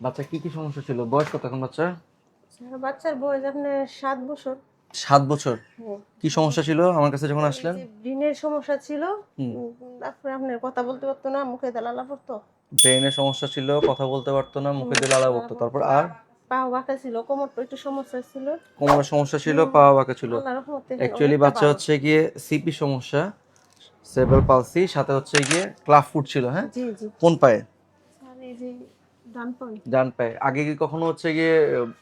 বাচ্চা কি কি সমস্যা ছিল? বয়স কত এখন বাচ্চা বাচ্চার বয়স আপনার সাত বছর। সাত বছর। কি সমস্যা ছিল? আমার কাছে যখন আসলেন? ব্রেনের সমস্যা ছিল তারপরে আপনার কথা বলতে পারতো না মুখে দালালা পড়তো ব্রেনের সমস্যা ছিল কথা বলতে পারতো না মুখে দালালা লালা পড়তো তারপর আর? বাঁকা ছিল কোমরটা একটু সমস্যা ছিল। কোমরের সমস্যা ছিল পা বাঁকা ছিল। অ্যাকচুয়ালি বাচ্চা হচ্ছে গিয়ে সিপি সমস্যা পালসি সাথে হচ্ছে গিয়ে ক্লাফ ফুট ছিল হ্যাঁ? কোন পায়ে? ডান পান পায়ে আগে কি কখনো হচ্ছে গিয়ে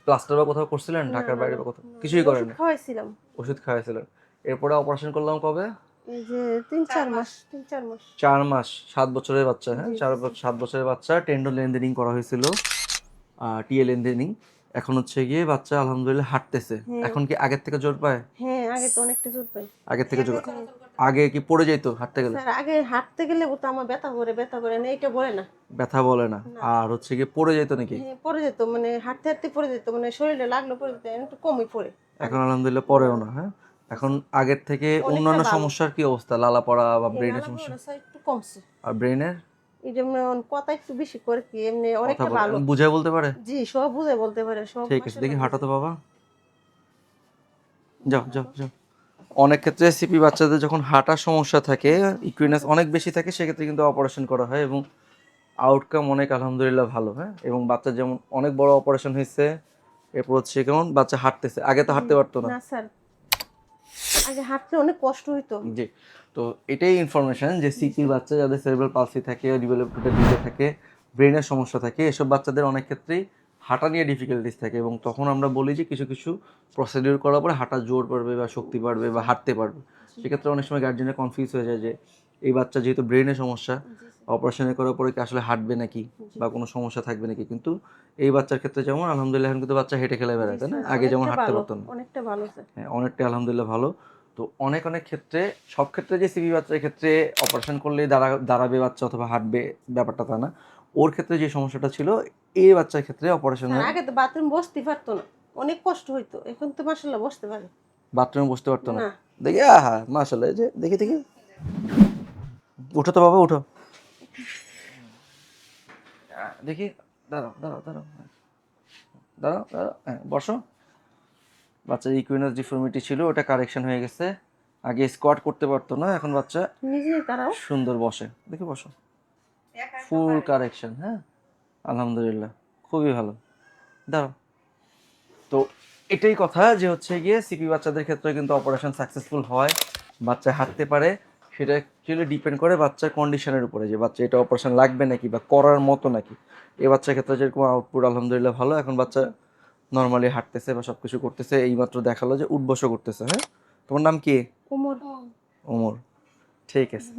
প্লাস্টার বা কোথাও করছিলেন? ঢাকার বাইরে বা কোথাও? কিছুই করেন ওষুধ খাওয়াইছিলাম। ওষুধ খাওয়াইছিলেন। এরপরে অপারেশন করলাম কবে? এই যে তিন চার মাস। সাত বছরের বাচ্চা হ্যাঁ? চার সাত বছরের বাচ্চা টেন্ডন লেনদেনিং করা হয়েছিল টিএ লেনদেনিং এখন হচ্ছে গিয়ে বাচ্চা আলহামদুলিল্লাহ হাঁটতেছে। এখন কি আগের থেকে জোর পায়? হ্যাঁ আগে তো অনেকটা জোর পায়। আগের থেকে জোর আগে কি পড়ে যেত হাঁটতে গেলে? স্যার আগে হাঁটতে গেলে তো আমার ব্যথা করে ব্যথা করে না এইটা বলে না। ব্যথা বলে না। আর হচ্ছে কি পড়ে যেত নাকি? হ্যাঁ, পড়ে যেত মানে হাঁটতে হাঁটতে পড়ে যেত মানে শরীরে লাগল পড়ে যেত একটু কমই পড়ে। এখন আলহামদুলিল্লাহ পড়েও না হ্যাঁ? এখন আগের থেকে অন্যান্য সমস্যার কি অবস্থা? লালা পড়া বা ব্রেনের সমস্যা? লালা একটু কমছে। আর ব্রেনের এই যে মানে কথা একটু বেশি করে কি এমনি অনেকটা ভালো। বুঝাই বলতে পারে? জি সব বুঝে বলতে পারে সব ঠিক আছে দেখি হাঁটাতো বাবা। যাও যাও যাও। অনেক ক্ষেত্রে সিপি বাচ্চাদের যখন হাঁটার সমস্যা থাকে ইকুইনেস অনেক বেশি থাকে সেক্ষেত্রে কিন্তু অপারেশন করা হয় এবং আউটকাম অনেক আলহামদুলিল্লাহ ভালো হ্যাঁ? এবং বাচ্চা যেমন অনেক বড় অপারেশন হয়েছে এরপর হচ্ছে কেমন? বাচ্চা হাঁটতেছে। আগে তো হাঁটতে পারতো না। স্যার। আগে হাঁটতে অনেক কষ্ট হইতো। জি। তো এটাই ইনফরমেশন যে সিপির বাচ্চা যাদের সেরিব্রাল পালসি থাকে ডেভেলপমেন্টের দিকে থাকে ব্রেনের সমস্যা থাকে এসব বাচ্চাদের অনেক ক্ষেত্রেই হাঁটা নিয়ে ডিফিকাল্টিস থাকে এবং তখন আমরা বলি যে কিছু কিছু প্রসিডিউর করার পরে হাঁটা জোর পারবে বা শক্তি বাড়বে বা হাঁটতে পারবে। সেক্ষেত্রে অনেক সময় গার্জেনের কনফিউজ হয়ে যায় যে এই বাচ্চা যেহেতু ব্রেনের সমস্যা অপারেশনে করার পরে কি আসলে হাঁটবে নাকি বা কোনো সমস্যা থাকবে নাকি? কিন্তু এই বাচ্চার ক্ষেত্রে যেমন আলহামদুলিল্লাহ এখন কিন্তু বাচ্চা হেঁটে খেলে বেড়ায় তাই না? আগে যেমন হাঁটতে পারতো না। অনেকটা ভালো হ্যাঁ অনেকটাই আলহামদুলিল্লাহ ভালো। তো অনেক অনেক ক্ষেত্রে সব ক্ষেত্রে যে সিবি বাচ্চার ক্ষেত্রে অপারেশন করলে দাঁড়া দাঁড়াবে বাচ্চা অথবা হাঁটবে ব্যাপারটা তা না। ওর ক্ষেত্রে যে সমস্যাটা ছিল এই বাচ্চার ক্ষেত্রে অপারেশন আগে তো বাথরুম বসতে পারতো না। অনেক কষ্ট হইতো। এখন তো মাসাল্লাহ বসতে পারে। বাথরুমে বসতে পারতো না? দেখি আহা মাশাল্লাহ এই যে দেখি দেখি। উঠো তো বাবা উঠো। দেখি দাঁড়াও দাঁড়াও দাঁড়াও। দাঁড়াও দাঁড়াও হ্যাঁ বসো। বাচ্চার ইকুইনাস ডিফর্মিটি ছিল ওটা কারেকশন হয়ে গেছে। আগে স্কোয়াট করতে পারতো না এখন বাচ্চা নিজেই তারাও সুন্দর বসে। দেখি বসো। ফুল কারেকশন হ্যাঁ? আলহামদুলিল্লাহ খুবই ভালো। দাঁড়াও। তো এটাই কথা যে হচ্ছে গিয়ে সিপি বাচ্চাদের ক্ষেত্রে কিন্তু অপারেশন সাকসেসফুল হয় বাচ্চা হাঁটতে পারে সেটা অ্যাকচুয়ালি ডিপেন্ড করে বাচ্চার কন্ডিশনের উপরে যে বাচ্চা এটা অপারেশন লাগবে নাকি বা করার মতো নাকি। এ বাচ্চার ক্ষেত্রে যেরকম আউটপুট আলহামদুলিল্লাহ ভালো এখন বাচ্চা নর্মালি হাঁটতেছে বা সব কিছু করতেছে এইমাত্র দেখাল যে উঠবসও করতেছে হ্যাঁ? তোমার নাম কি? কোমর ওমর ঠিক আছে।